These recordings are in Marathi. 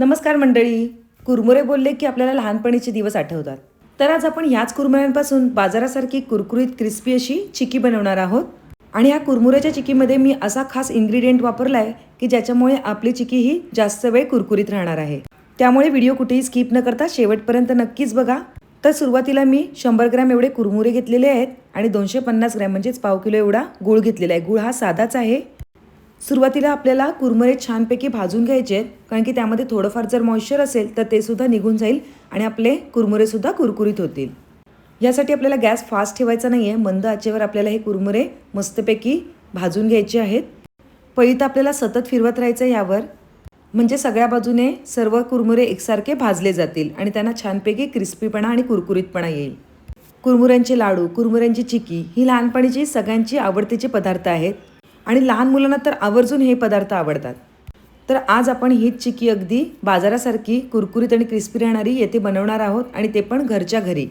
नमस्कार मंडळी. कुरमुरे बोलले की आपल्याला लहानपणीचे दिवस आठवतात. तर आज आपण ह्याच कुरमुऱ्यांपासून बाजारासारखी कुरकुरीत क्रिस्पी अशी चिकी बनवणार आहोत. आणि ह्या कुरमुऱ्याच्या चिकीमध्ये मी असा खास इन्ग्रेडियंट वापरला आहे की ज्याच्यामुळे आपली चिकी ही जास्त वेळ कुरकुरीत राहणार आहे. त्यामुळे व्हिडिओ कुठेही स्किप न करता शेवटपर्यंत नक्कीच बघा. तर सुरुवातीला मी शंभर ग्रॅम एवढे कुरमुरे घेतलेले आहेत आणि दोनशे पन्नास ग्रॅम म्हणजेच पाव किलो एवढा गूळ घेतलेला आहे. गूळ हा साधाच आहे. सुरुवातीला आपल्याला कुरमुरे छानपैकी भाजून घ्यायचे आहेत. कारण की त्यामध्ये थोडंफार जर मॉइश्चर असेल तर ते सुद्धा निघून जाईल आणि आपले कुरमुरेसुद्धा कुरकुरीत होतील. यासाठी आपल्याला गॅस फास्ट ठेवायचा नाही आहे मंद आचेवर आपल्याला हे कुरमुरे मस्तपैकी भाजून घ्यायचे आहेत. पळीत तर आपल्याला सतत फिरवत राहायचं आहे यावर. म्हणजे सगळ्या बाजूने सर्व कुरमुरे एकसारखे भाजले जातील आणि त्यांना छानपैकी क्रिस्पीपणा आणि कुरकुरीतपणा येईल. कुरमुऱ्यांचे लाडू कुरमुऱ्यांची चिकी ही लहानपणीची सगळ्यांची आवडतीचे पदार्थ आहेत. आणि लहान मुलांना तर आवर्जून हे पदार्थ आवडतात. तर आज आपण हीच चिकी अगदी बाजारासारखी कुरकुरीत आणि क्रिस्पी राहणारी येथे बनवणार आहोत आणि ते पण घरच्या घरी.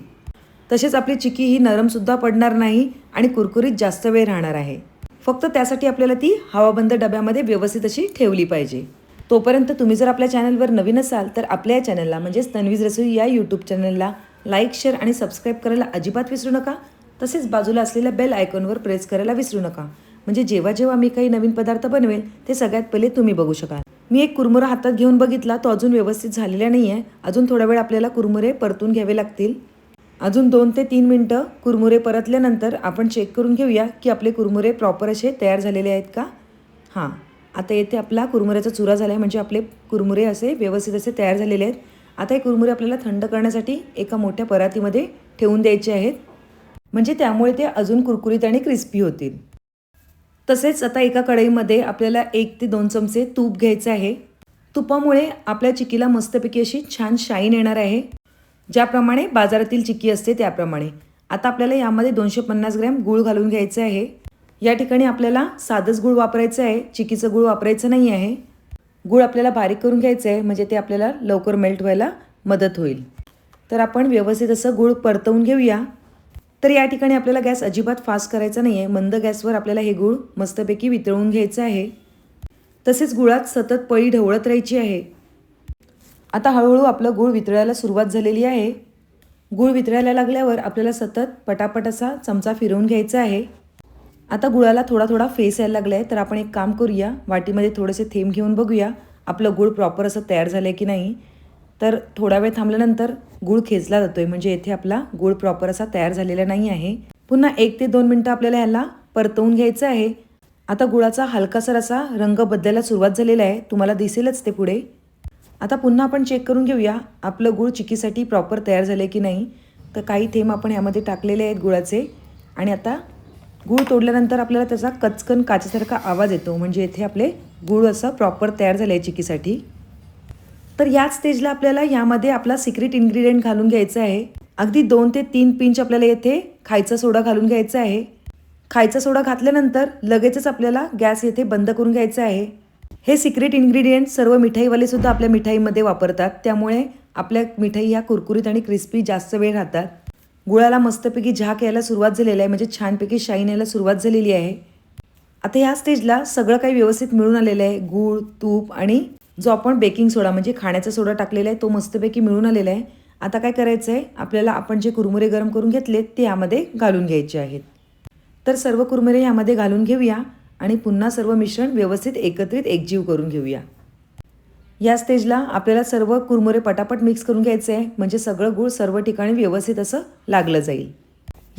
तसेच आपली चिकी ही नरमसुद्धा पडणार नाही आणि कुरकुरीत जास्त वेळ राहणार आहे. फक्त त्यासाठी आपल्याला ती हवाबंद डब्यामध्ये व्यवस्थित अशी ठेवली पाहिजे. तोपर्यंत तुम्ही जर आपल्या चॅनलवर नवीन असाल तर आपल्या या चॅनलला म्हणजेच तन्वीज रसोई या यूट्यूब चॅनलला लाईक शेअर आणि सबस्क्राईब करायला अजिबात विसरू नका. तसेच बाजूला असलेल्या बेल आयकॉनवर प्रेस करायला विसरू नका. म्हणजे जेव्हा जेव्हा मी काही नवीन पदार्थ बनवेल ते सगळ्यात पहिले तुम्ही बघू शकाल. मी एक कुरमुरा हातात घेऊन बघितला तो अजून व्यवस्थित झालेला नाही आहे अजून थोडा वेळ आपल्याला कुरमुरे परतून घ्यावे लागतील. अजून दोन ते तीन मिनटं कुरमुरे परतल्यानंतर आपण चेक करून घेऊया की आपले कुरमुरे प्रॉपर असे तयार झालेले आहेत का? हां. आता येथे आपला कुरमुऱ्याचा चुरा झाला आहे म्हणजे आपले कुरमुरे असे व्यवस्थित असे तयार झालेले आहेत. आता हे कुरमुरे आपल्याला थंड करण्यासाठी एका मोठ्या परातीमध्ये ठेवून द्यायचे आहेत. म्हणजे त्यामुळे ते अजून कुरकुरीत आणि क्रिस्पी होतील. तसेच आता एका कढईमध्ये आपल्याला एक ते दोन चमचे तूप घ्यायचं आहे. तुपामुळे आपल्या चिकीला मस्तपैकी अशी छान शाईन येणार आहे. ज्याप्रमाणे बाजारातील चिक्की असते त्याप्रमाणे. आता आपल्याला यामध्ये दोनशे पन्नास ग्रॅम गूळ घालून घ्यायचं आहे. या ठिकाणी आपल्याला साधंच गूळ वापरायचं आहे. चिकीचं गूळ वापरायचं नाही आहे. गूळ आपल्याला बारीक करून घ्यायचं आहे म्हणजे ते आपल्याला लवकर मेल्ट व्हायला मदत होईल. तर आपण व्यवस्थित असं गूळ परतवून घेऊया. तर या ठिकाणी आपल्याला गॅस अजिबात फास्ट करायचा नाही आहे मंद गॅसवर आपल्याला हे गूळ मस्तपैकी वितळून घ्यायचं आहे. तसेच गुळात सतत पळी ढवळत राहायची आहे. आता हळूहळू आपलं गूळ वितळायला सुरुवात झालेली आहे. गूळ वितळायला लागल्यावर आपल्याला सतत पटापट असा चमचा फिरवून घ्यायचा आहे. आता गुळाला थोडा थोडा फेस यायला लागला आहे तर आपण एक काम करूया. वाटीमध्ये थोडेसे थेंब घेऊन बघूया आपलं गूळ प्रॉपर असं तयार झालं आहे की नाही. तर थोडा वेळ थांबल्यानंतर गूळ खेचला जातोय. म्हणजे येथे आपला गूळ प्रॉपर असा तयार झालेला नाही आहे. पुन्हा एक ते दोन मिनटं आपल्याला ह्याला परतवून घ्यायचं आहे. आता गुळाचा हलकासर असा रंग बदलायला सुरुवात झालेला आहे. तुम्हाला दिसेलच ते पुढे. आता पुन्हा आपण चेक करून घेऊया आपलं गूळ चिकीसाठी प्रॉपर तयार झालं की नाही. तर काही थेंब आपण ह्यामध्ये टाकलेले आहेत गुळाचे. आणि आता गूळ तोडल्यानंतर आपल्याला त्याचा कचकन काचेसारखा आवाज येतो. म्हणजे येथे आपले गूळ असं प्रॉपर तयार झालं आहे चिकीसाठी. तर याच स्टेजला आपल्याला यामध्ये आपला सिक्रेट इन्ग्रेडियंट घालून घ्यायचा आहे. अगदी दोन ते तीन पिंच आपल्याला येथे खायचा सोडा घालून घ्यायचा आहे. खायचा सोडा घातल्यानंतर लगेचच आपल्याला गॅस येथे बंद करून घ्यायचा आहे. हे सिक्रेट इन्ग्रेडियंट सर्व मिठाईवालेसुद्धा आपल्या मिठाईमध्ये वापरतात. त्यामुळे आपल्या मिठाई ह्या कुरकुरीत आणि क्रिस्पी जास्त वेळ राहतात. गुळाला मस्तपैकी झाक यायला सुरुवात झालेली आहे. म्हणजे छानपैकी शाईन यायला सुरुवात झालेली आहे. आता ह्या स्टेजला सगळं काही व्यवस्थित मिळून आलेलं आहे. गूळ तूप आणि जो आपण बेकिंग सोडा म्हणजे खाण्याचा सोडा टाकलेला आहे तो मस्तपैकी मिळून आलेला आहे. आता काय करायचं आहे आपल्याला आपण जे कुरमुरे गरम करून घेतले ते यामध्ये घालून घ्यायचे आहेत. तर सर्व कुरमुरे यामध्ये घालून घेऊया आणि पुन्हा सर्व मिश्रण व्यवस्थित एकत्रित एकजीव करून घेऊया. या स्टेजला आपल्याला सर्व कुरमुरे पटापट मिक्स करून घ्यायचे आहे. म्हणजे सगळं गूळ सर्व ठिकाणी व्यवस्थित असं लागलं जाईल.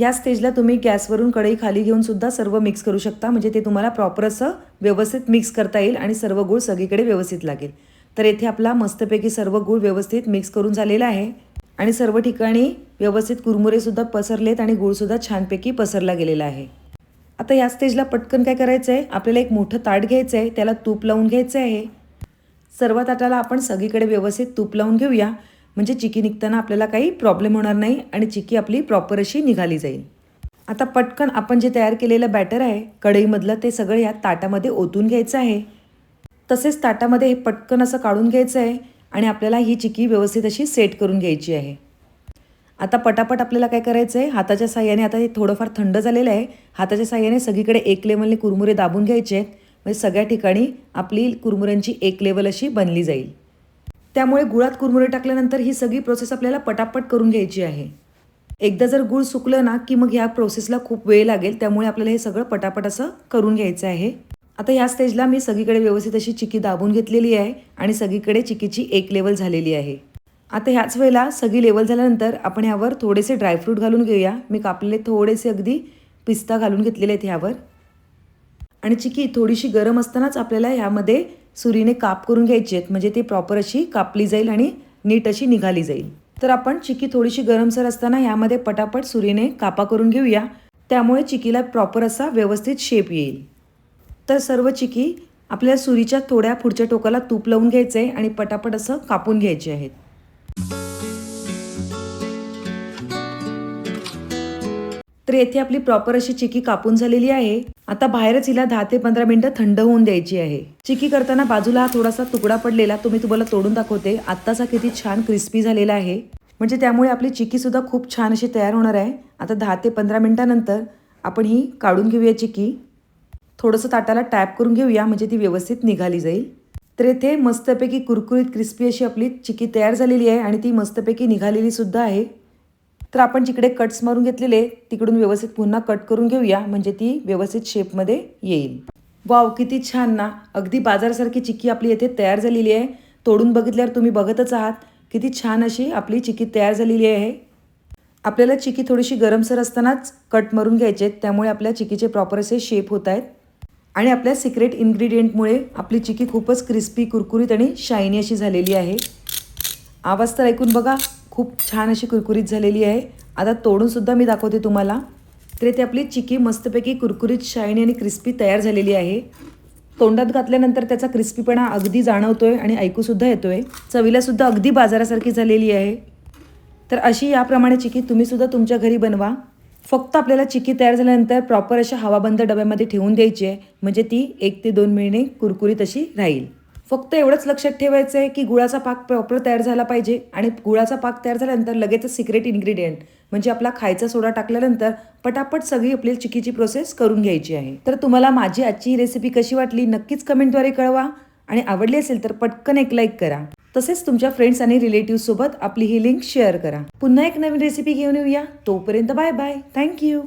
या स्टेजला तुम्ही गॅसवरून कढई खाली घेऊन सुद्धा सर्व मिक्स करू शकता. म्हणजे ते तुम्हाला प्रॉपर असं व्यवस्थित मिक्स करता येईल आणि सर्व गूळ सगळीकडे व्यवस्थित लागेल. तर येथे आपला मस्तपैकी सर्व गूळ व्यवस्थित मिक्स करून झालेला आहे. आणि सर्व ठिकाणी व्यवस्थित कुरमुरेसुद्धा पसरलेत आणि गूळसुद्धा छानपैकी पसरला गेलेला आहे. आता या स्टेजला पटकन काय करायचं आहे आपल्याला एक मोठं ताट घ्यायचं आहे त्याला तूप लावून घ्यायचं आहे सर्व ताटाला आपण सगळीकडे व्यवस्थित तूप लावून घेऊया. म्हणजे चिकी निघताना आपल्याला काही प्रॉब्लेम होणार नाही आणि चिकी आपली प्रॉपर अशी निघाली जाईल. आता पटकन आपण जे तयार केलेलं बॅटर आहे कढईमधलं ते सगळं या ताटामध्ये ओतून घ्यायचं आहे. तसेच ताटामध्ये हे पटकन असं काढून घ्यायचं आहे आणि आपल्याला ही चिकी व्यवस्थित अशी सेट करून घ्यायची आहे. आता पटापट आपल्याला काय करायचं आहे हाताच्या साह्याने आता हे थोडंफार थंड झालेलं आहे. हाताच्या साह्याने सगळीकडे एक लेवलने कुरमुरे दाबून घ्यायचे आहेत. म्हणजे सगळ्या ठिकाणी आपली कुरमुऱ्यांची एक लेवल अशी बनली जाईल. त्यामुळे गुळात कुरमुरे टाकल्यानंतर ही सगळी प्रोसेस आपल्याला पटापट करून घ्यायची आहे. एकदा जर गुळ सुकलं ना की मग ह्या प्रोसेसला खूप वेळ लागेल त्यामुळे आपल्याला हे सगळं पटापट असं करून घ्यायचं आहे. आता ह्या स्टेजला मी सगळीकडे व्यवस्थित अशी चिकी दाबून घेतलेली आहे आणि सगळीकडे चिकीची एक लेवल झालेली आहे. आता ह्याच वेळेला सगळी लेवल झाल्यानंतर आपण ह्यावर थोडेसे ड्रायफ्रूट घालून घेऊया. मी कापलेले थोडेसे अगदी पिस्ता घालून घेतलेले आहेत ह्यावर. आणि चिकी थोडीशी गरम असतानाच आपल्याला ह्यामध्ये सुरीने काप करून घ्यायची आहेत. म्हणजे ती प्रॉपर अशी कापली जाईल आणि नीट अशी निघाली जाईल. तर आपण चिकी थोडीशी गरमसर असताना यामध्ये पटापट सुरीने कापा करून घेऊया. त्यामुळे चिकीला प्रॉपर असा व्यवस्थित शेप येईल. तर सर्व चिकी आपल्या सुरीच्या थोड्या पुढच्या टोकाला तूप लावून घ्यायचं आहे आणि पटापट असं कापून घ्यायचे आहेत. तर येथे आपली प्रॉपर अशी चिकी कापून झालेली आहे. आता बाहेरच हिला दहा ते पंधरा मिनिटं थंड होऊन द्यायची आहे. चिकी करताना बाजूला हा थोडासा तुकडा पडलेला तो मी तुम्हाला तोडून दाखवते. आत्ताचा किती छान क्रिस्पी झालेला आहे. म्हणजे त्यामुळे आपली चिकी सुद्धा खूप छान अशी तयार होणार आहे. आता दहा ते पंधरा मिनिटानंतर आपण ही काढून घेऊया चिकी. थोडंसं ताटाला टॅप करून घेऊया म्हणजे ती व्यवस्थित निघाली जाईल. तर येथे मस्तपैकी कुरकुरीत क्रिस्पी अशी आपली चिकी तयार झालेली आहे आणि ती मस्तपैकी निघालेली सुद्धा आहे. तर आपण जिकडे कट्स मारून घेतलेले तिकडून व्यवस्थित पुन्हा कट करून घेऊया. म्हणजे ती व्यवस्थित शेपमध्ये येईल. वाव किती छान ना. अगदी बाजारासारखी चिक्की आपली येथे तयार झालेली आहे. तोडून बघितल्यावर तुम्ही बघतच आहात. किती छान अशी आपली चिक्की तयार झालेली आहे. आपल्याला चिकी थोडीशी गरमसर असतानाच कट मारून घ्यायचे आहेत. त्यामुळे आपल्या चिकीचे प्रॉपर असे शेप होत आहेत. आणि आपल्या सिक्रेट इन्ग्रेडियंटमुळे आपली चिकी खूपच क्रिस्पी कुरकुरीत आणि शायनी अशी झालेली आहे. आवाज तर ऐकून बघा. खूप छान अशी कुरकुरीत झालेली आहे. आता तोडूनसुद्धा मी दाखवते तुम्हाला. तर इथे आपली चिकी मस्तपैकी कुरकुरीत शायनी आणि क्रिस्पी तयार झालेली आहे. तोंडात घातल्यानंतर त्याचा क्रिस्पीपणा अगदी जाणवतो आहे आणि ऐकूसुद्धा येतो आहे चवीलासुद्धा अगदी बाजारासारखी झालेली आहे. तर अशी याप्रमाणे चिकी तुम्हीसुद्धा तुमच्या घरी बनवा. फक्त आपल्याला चिकी तयार झाल्यानंतर प्रॉपर अशा हवाबंद डब्यामध्ये ठेवून द्यायची आहे. म्हणजे ती एक ते दोन महिने कुरकुरीत अशी राहील. फक्त एवढंच लक्षात ठेवायचं आहे की गुळाचा पाक प्रॉपर तयार झाला पाहिजे आणि गुळाचा पाक तयार झाल्यानंतर लगेचच सिक्रेट इन्ग्रेडियंट म्हणजे आपला खायचा सोडा टाकल्यानंतर पटापट सगळी आपली चिकीची प्रोसेस करून घ्यायची आहे. तर तुम्हाला माझी आजची रेसिपी कशी वाटली नक्कीच कमेंटद्वारे कळवा आणि आवडली असेल तर पटकन एक लाईक करा. तसेच तुमच्या फ्रेंड्स आणि रिलेटिव्ह सोबत आपली ही लिंक शेअर करा. पुन्हा एक नवीन रेसिपी घेऊन येऊया. तोपर्यंत बाय बाय थँक्यू